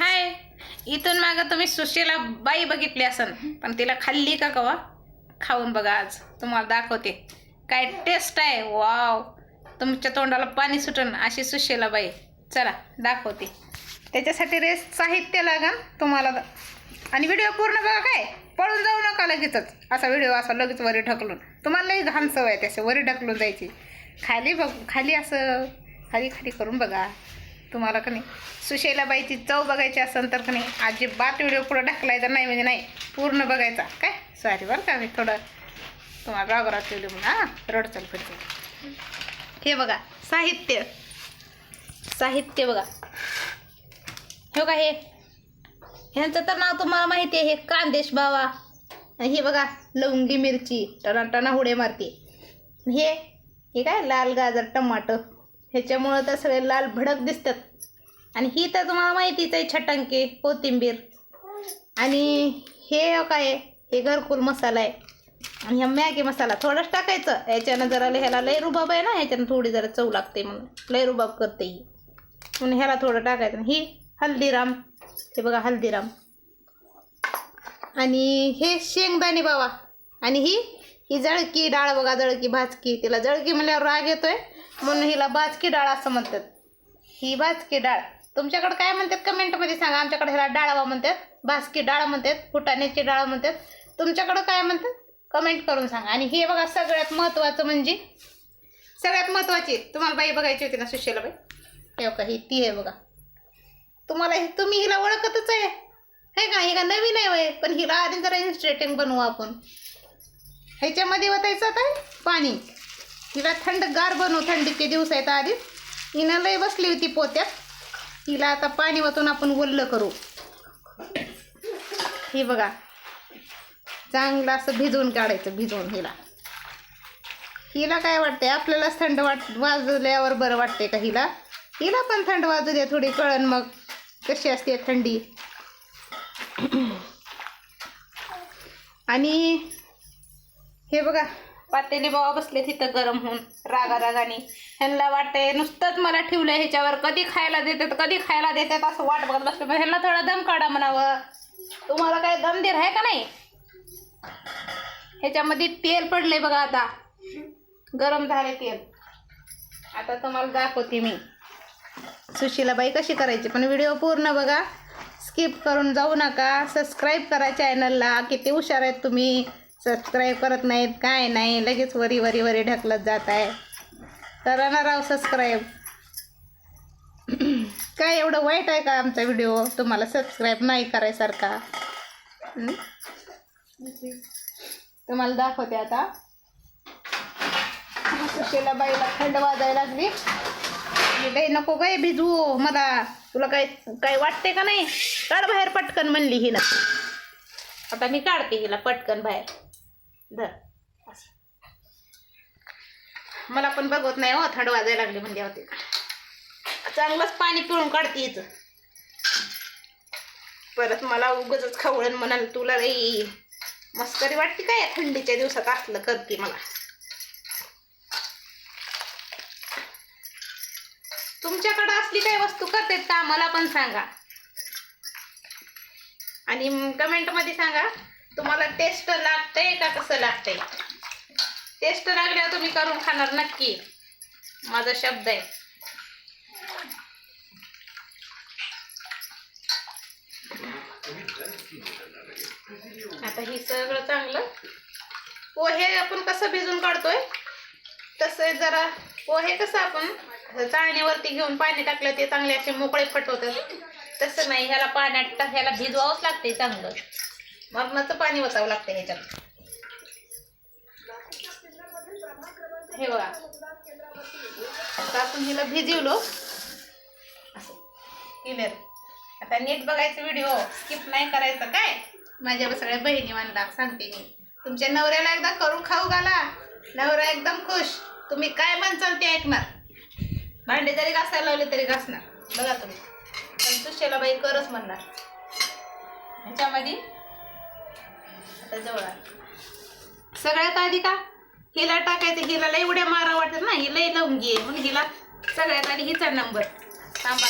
हाय इथून मागं तुम्ही सुशीला बाई बघितली असन पण तिला खाल्ली का कवा? खाऊन बघा आज तुम्हाला दाखवते. काय टेस्ट आहे वाव तुमच्या तोंडाला पाणी सुटन अशी सुशीला बाई. चला दाखवते. त्याच्यासाठी रेस साहित्य लागन तुम्हाला. आणि व्हिडिओ पूर्ण बघा काय? पळून जाऊ नका लगेचच. असा व्हिडिओ असा लगेच वरी ढकलून. तुम्हाला लई घाण सवय आहे त्याच्या वरी ढकलून जायची. खाली बघ खाली असं खाली खाली करून बघा. तुम्हाला का नाही? सुशैलाबाईची चव बघायची असेल तर का नाही अजिबात व्हिडिओ पुढं ढकलायचा नाही म्हणजे नाही पूर्ण बघायचा. काय? सॉरी बरं का मी थोडं तुम्हाला रागरात ठेवली म्हणून हां? रडचल फिरते हे बघा साहित्य. साहित्य बघा. हो हे बघा हे? ह्यांचं तर नाव तुम्हाला माहिती आहे हे कांदेश बावा. हे बघा लवंगी मिरची टना टणा उडे मारते. हे हे काय? लाल गाजर टमाटर ह्याच्यामुळं तर सगळे लाल भडक दिसतात. आणि ही तर तुम्हाला माहितीच आहे छटंके कोथिंबीर. आणि हे काय हे घरकुल मसाला आहे. आणि ह्या मॅगी मसाला थोडाच टाकायचं. याच्यानं जरा ह्याला लय रुबाब आहे ना ह्याच्यानं थोडी जरा चव लागते म्हणून. लय रुबाब करते ही. म्हणून ह्याला थोडं टाकायचं. ही हल्दीराम. हे बघा हल्दीराम. आणि हे शेंगदाणे बावा आणि ही ही जळकी डाळ बघा जळकी भाजकी तिला जळकी म्हणल्यावर राग येतोय. म्हणून हिला भाजकी डाळ असं म्हणतात. ही भाजकी डाळ. तुमच्याकडे काय म्हणतात? कमेंटमध्ये सांगा. आमच्याकडे ह्याला डाळवा म्हणतात भाजकी डाळ म्हणतात फुटाण्याची डाळ म्हणतात. तुमच्याकडं काय म्हणतात? कमेंट करून सांगा. आणि हे बघा सगळ्यात महत्त्वाचं म्हणजे सगळ्यात महत्त्वाची तुम्हाला बाई बघायची होती ना सुशेला बाई? हे बघा ही ती आहे बघा. तुम्हाला तुम्ही हिला ओळखतच आहे. हे का ही का नवीन आहे वय? पण हिला आधी जरा इन्स्ट्रेटिंग बनवू आपण. ह्याच्यामध्ये ओतायचं काय पाणी. हिला थंडगार बनवू थंडीचे दिवस आहेत आधीच हिनं लय बसली होती पोत्यात. हिला आता पाणी वतून आपण ओल्लं करू. हे बघा. चांगलं असं भिजवून काढायचं भिजवून हिला. हिला काय वाटते आपल्यालाच थंड वाट वाजल्यावर बरं वाटते का हिला? हिला पण थंड वाजू दे थोडी कळण मग. कशी असते थंडी? आणि हे बघा पातेली बाबा बसले तिथं गरम होऊन रागा रागाने ह्यांना वाटतंय नुसतंच मला ठेवलं ह्याच्यावर कधी खायला देतात कधी खायला देतात असं वाट बघत बसलं. पण ह्यांना थोडा दम काढा म्हणावं. तुम्हाला काय दम देर आहे का नाही? ह्याच्यामध्ये तेल पडले बघा आता. गरम झाले तेल. आता तुम्हाला दाखवते मी. सुशीलाबाई कशी करायची पण व्हिडिओ पूर्ण बघा. स्किप करून जाऊ नका. सबस्क्राईब करा चॅनलला किती हुशार आहेत तुम्ही. सबस्क्राईब करत नाहीत काय नाही लगेच वरी वरी वरी ढकलत जात आहे करा ना राव सबस्क्राईब काय एवढं वाईट आहे का आमचा व्हिडिओ तुम्हाला सबस्क्राईब नाही करायसारखा. तुम्हाला दाखवते आता. सुशीला बाईला थंड वाजायला लागली. मी काही नको काय भिजवू मला. तुला काय काय वाटते का नाही? काढ बाहेर पटकन म्हणली हिला आता मी काढते हिला पटकन बाहेर. धर असं. मला पण बघत नाही हो थंड वाजायला लागली म्हणजे होते चांगलंच पाणी पिळून काढते हिचं परत मला उगच खवळण म्हणाल तुला लई. मस्करी वाटते काय थंडीच्या दिवसात असलं करते मला? तुमच्याकडं असली काही वस्तू करतात का? मला पण सांगा. आणि कमेंटमध्ये सांगा. तुम्हाला टेस्ट लागतंय का कसं लागतंय? टेस्ट लागल्यावर तुम्ही करून खाणार नक्की. माझा शब्द आहे. आता ही सगळं चांगलं. पोहे आपण कसं भिजून काढतोय? तसं जरा पोहे कसं आपण चाळणीवरती घेऊन पाणी टाकलं ते चांगले असे मोकळे फटवतात. तसं नाही ह्याला पाण्यात ह्याला भिजवावंच लागते चांगलं. मरणाचं पाणी वचावं लागतं ह्याच्यात. हे बघा. आता आपण हिला भिजवलो. असं. क्लिअर आता नीट बघायचं व्हिडिओ स्किप नाही करायचं काय? माझ्या सगळ्या बहिणी म्हणला सांगते मी. तुमच्या नवऱ्याला एकदा करून खाऊ घाला. नवरा एकदम खुश. तुम्ही काय म्हणचाल ते ऐकणार? भांडे जरी घासायला लावले तरी घासणार. बघा तुम्ही. पण सुशेला बाई करच म्हणणार. ह्याच्यामध्ये आता जवळ सगळ्यात आधी का? हिला टाकायचं हिला लई उड्या मारा वाटत ना ही लई लवंगी आहे. म्हणून हिला सगळ्यात आधी हिचा नंबर थांबा.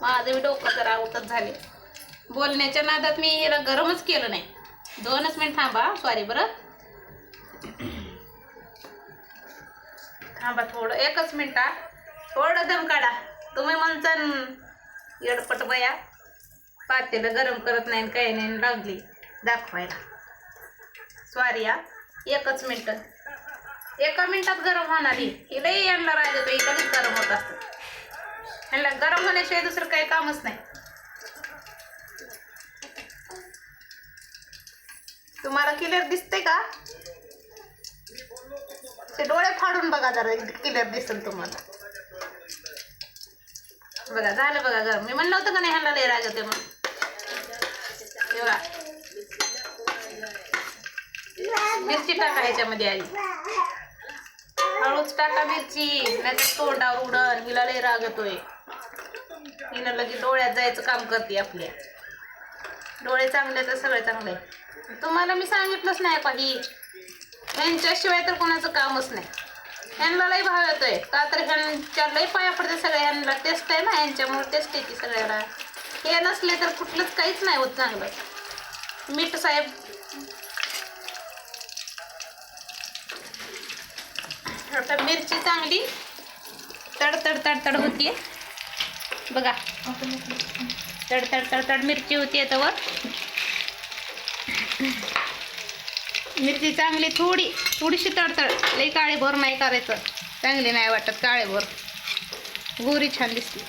माझं डोकं जरा आवतच झाले बोलण्याच्या नादात मी हिला गरमच केलं नाही. दोनच मिनिट थांबा सॉरी बरं. थांबा थोडं एकच मिनटा थोडं दम काढा. तुम्ही म्हणता येडपट बया. पातेलं गरम करत नाही आणि काही नाही लागली दाखवायला. स्वारी हा? एकच मिनिट. एका मिनिटात गरम होणार ही. ही लई यांना राहिलं तर इकडेच गरम होत असतं. यांना गरम होण्याशिवाय दुसरं काही कामच नाही. तुम्हाला क्लिअर दिसते का? ते डोळे फाडून बघा जरा क्लिअर दिसेल तुम्हाला. बघा झालं बघा गरम. मी म्हणलं होतं का नाही ह्याला लय राग ते मग एवढा बघा मिरची टाका ह्याच्यामध्ये आली हळूच टाका मिरची नाही तोंडावर उडण हिला लय राग येतोय. हिनं लगेच डोळ्यात जायचं काम करते आपल्या. डोळे चांगले तर सगळे चांगले. तुम्हाला मी सांगितलंच नाही का ही? ह्यांच्याशिवाय तर कोणाचं कामच नाही. ह्यांना लई भाव येतोय. का तर ह्यांच्या लई पाया पडते सगळ्या. ह्यांना टेस्ट आहे ना ह्यांच्यामुळे टेस्ट येते सगळ्याला हे नसले तर कुठलंच काहीच नाही होत चांगलं. मीठ साहेब आता मिरची चांगली तडतड तडतड होतीये. बघा. तडतड तडतड मिरची होती याच्यावर मिरची चांगली थोडी थोडीशी तडतड. लई काळे भोर नाही करायचं. चांगली नाही वाटत काळे भोर गोरी छान दिसते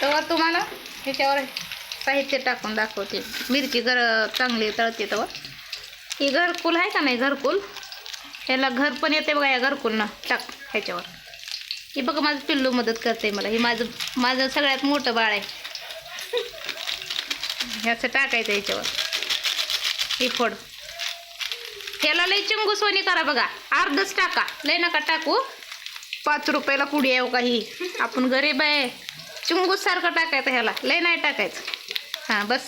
तेव्हा तुम्हाला ह्याच्यावर साहित्य टाकून दाखवते. मिरची गर चांगली तळते तेव्हा ही घरकुल आहे का नाही घरकुल? ह्याला घर पण येते बघा या घरकुलनं. टाक ह्याच्यावर. ही बघा माझं पिल्लू मदत करते मला. हे माझं माझं सगळ्यात मोठं बाळ आहे. ह्याचं टाकायचं याच्यावर हे फोड. ह्याला लई चिंगुसवणी करा बघा. अर्धच टाका. लय नका टाकू. पाच रुपयाला पुढे येऊ हो का काही आपण गरीब आहे. चिंगूससारखं टाकायचं ह्याला. लय नाही टाकायचं. हां बस.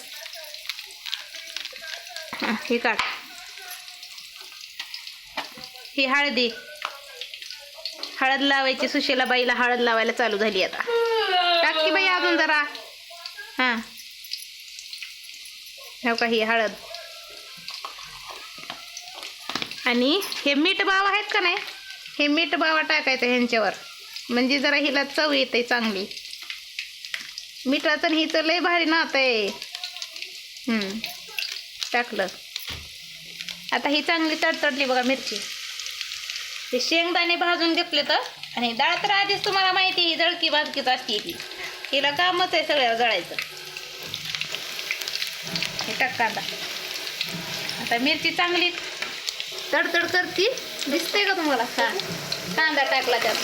हां हे काढ. ही हळदी. हळद लावायची सुशीला बाईला हळद लावायला चालू झाली आता. टाक की बाई अजून जरा. हां. हो का ही हळद? आणि हे मीठ बाव आहेत का नाही? हे मीठ बावा टाकायचं ह्यांच्यावर. म्हणजे जरा हिला चव येते चांगली. मिठाचं आणि हिचं लय भारी नातं आहे. टाकलं. आता ही चांगली तडतडली बघा मिरची. ते शेंगदाणे भाजून घेतले तर आणि डाळ तर आधीच तुम्हाला माहिती आहे, जळकी भाजकीच असते ती. हिला कामच आहे सगळ्यावर जळायचं. हे टाक कांदा आता मिरची चांगली तडतड करती. दिसते का तुम्हाला? हा. कांदा टाकला त्यात.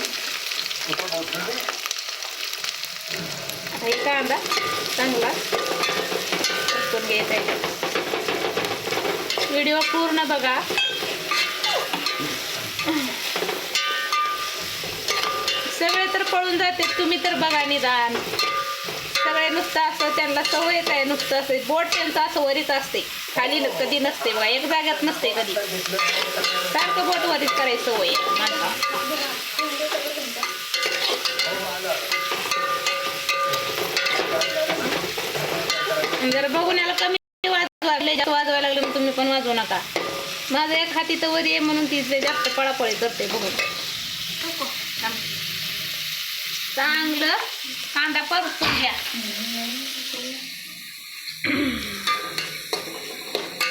आता हे कांदा चांगला घ्यायचा व्हिडिओ पूर्ण बघा. सगळे जाते. तुम्ही तर बघा निदान. सगळे नुसतं असं त्यांना सवयच आहे नुसतं असं. बोट त्यांचं असं वरीच असते. खाली कधी नसते बघा. एक जाग्यात नसते कधी. सारखं बोट वरीच करायची सवय जर बघून याला कमी वाजवा जास्त वाजवायला लागलं मग तुम्ही पण वाजवू नका. माझं एक हाती तर वरी आहे म्हणून ती जास्त पळापळी करते बघून. चांगलं कांदा परतून घ्या.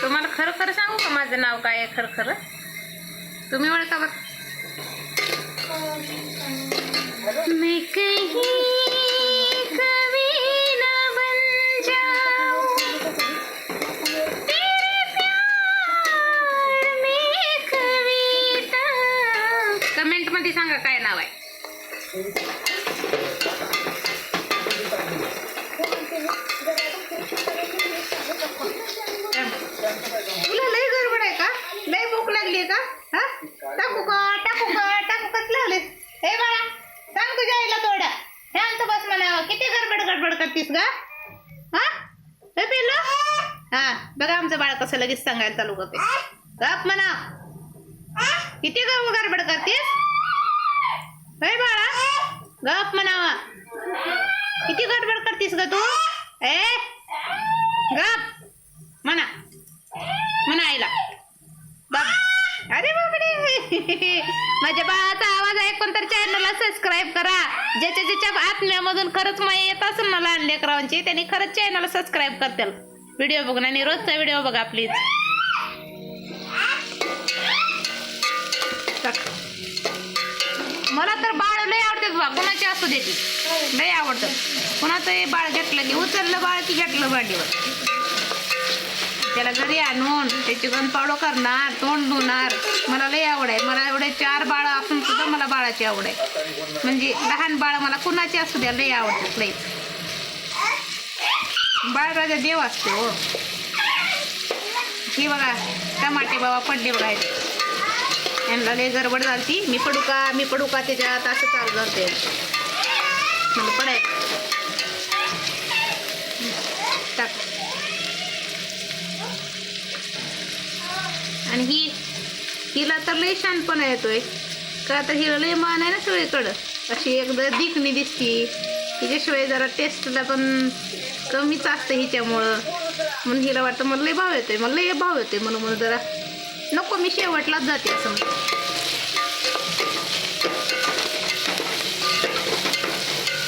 तुम्हाला खरं खरं सांगू का माझं नाव काय आहे खरं खरं तुम्ही ओळखा बरं. मैं कहीं कभी न बन जाऊं। तेरे प्यार में कविता कमेंटमध्ये सांगा काय नाव आहे तुला लय गडबड आहे का लय भूक लागली का हा टाकू का टाकू का टाकू काच लावले हे बाळा सांग तुझ्या आईला थोडा शांत बस म्हणावं किती गडबड गडबड करतीस का? हा? हे पिल्लू हा बघा आमचं बाळ कसं लगेच सांगायला चालू करते. गप म्हणा. किती ग गडबड करतीस? हे बाळा गप म्हणावा किती गडबड करतीस ग तू? ए गप. म्हणा. म्हणा आईला. बाप. अरे बापरे. माझ्या बाळाचा आवाज ऐकून तर चॅनलला सबस्क्राईब करा. ज्याच्या ज्याच्या आत्म्यामधून खरंच माहिती येत असेल ना लहान लेकरांची त्यांनी खरंच चॅनलला सबस्क्राईब करतील. व्हिडिओ बघून आणि रोजचा व्हिडिओ बघा प्लीज मला तर बाळ लय आवडतात बा कोणाची असू दे ती. लय आवडतं. कोणाचं हे बाळ घेतलं की उचललं बाळ की घेतलं भांडीवर. त्याला घरी आणून त्याची गणपावडं करणार तोंड धुणार. मला लई आवड आहे. मला एवढे चार बाळ असून सुद्धा मला बाळाची आवड आहे. म्हणजे लहान बाळ मला कुणाची असू द्या लई आवडतात लई. बाळराजा देव असते हो. ही बघा टमाटे बाबा पडले बघा. यांना लई गडबड झाली मी पडू का मी पडू का त्याच्यात असं चालू जाते मला पडाय टाक. आणि ही हिला तर लई शानपणा येतोय. का तर हिला लई मान आहे ना सगळीकडं. अशी एकदा दिखणी दिसती. हिच्याशिवाय जरा टेस्टला पण कमीच असतं हिच्यामुळं. म्हणून हिला वाटतं मला लई भाव येतोय मला लई भाव येतोय म्हणून म्हणून जरा नको मी शेवटलाच जाते असं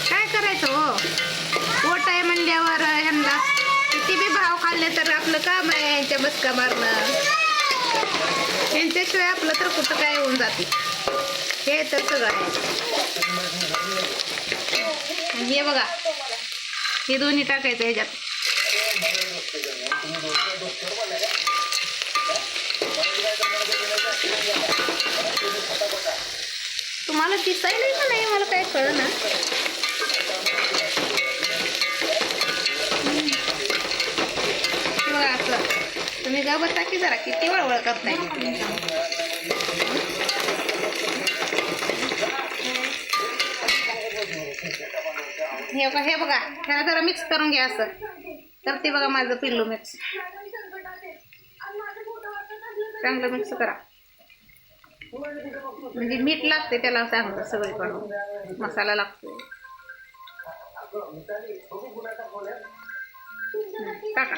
काय करायचं हो? पोट आहे म्हणल्यावर ह्यांना. किती बी भाव खाल्ले तर आपलं काम आहे यांच्या बसका मारणं. यांच्याशिवाय आपलं तर कुठं काय होऊन जाते? हे तर सगळं आहे. आणि हे बघा हे दोन्ही टाकायचं ह्याच्यात. तुम्हाला दिसायला का नाही? मला काय कळ ना बघा असं तुम्ही गा बसा की जरा किती वळवळ करताय? हे बघा हे बघा ह्याला जरा मिक्स करून घ्या असं. तर ते बघा माझं पिल्लू मिक्स चांगलं मिक्स करा. म्हणजे मीठ लागते त्याला चांगलं सगळीकडून. मसाला लागतो टाका.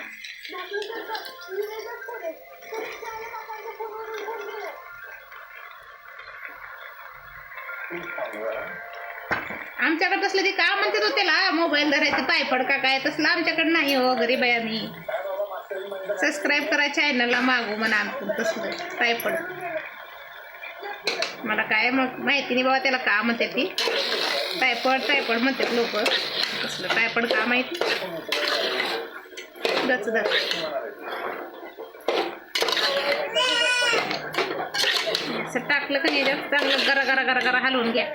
आमच्याकडे तसलं ते का म्हणते तो हो त्याला? मोबाईल धरायचं पायपड का काय तसलं? आमच्याकडे नाही हो गरीब आहे आम्ही. सबस्क्राईब करा चॅनलला मागू म्हणा आमचं तसलं. पायपड मला काय मग माहिती नाही बाबा त्याला का म्हणते ती. पायपड पायपड म्हणतात लोक. तसलं पायपड का माहिती? दच दच असं टाकलं का नाही याच्यात चांगलं गरा गरा गरा गरा हलवून घ्या.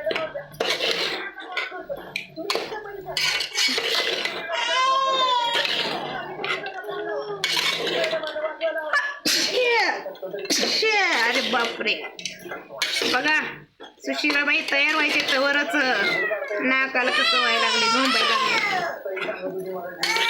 अरे बापरे. बघा सुशिलाबाई तयार व्हायचे तवरच. नाकाला कसं व्हायला लागले झोंबायला लागले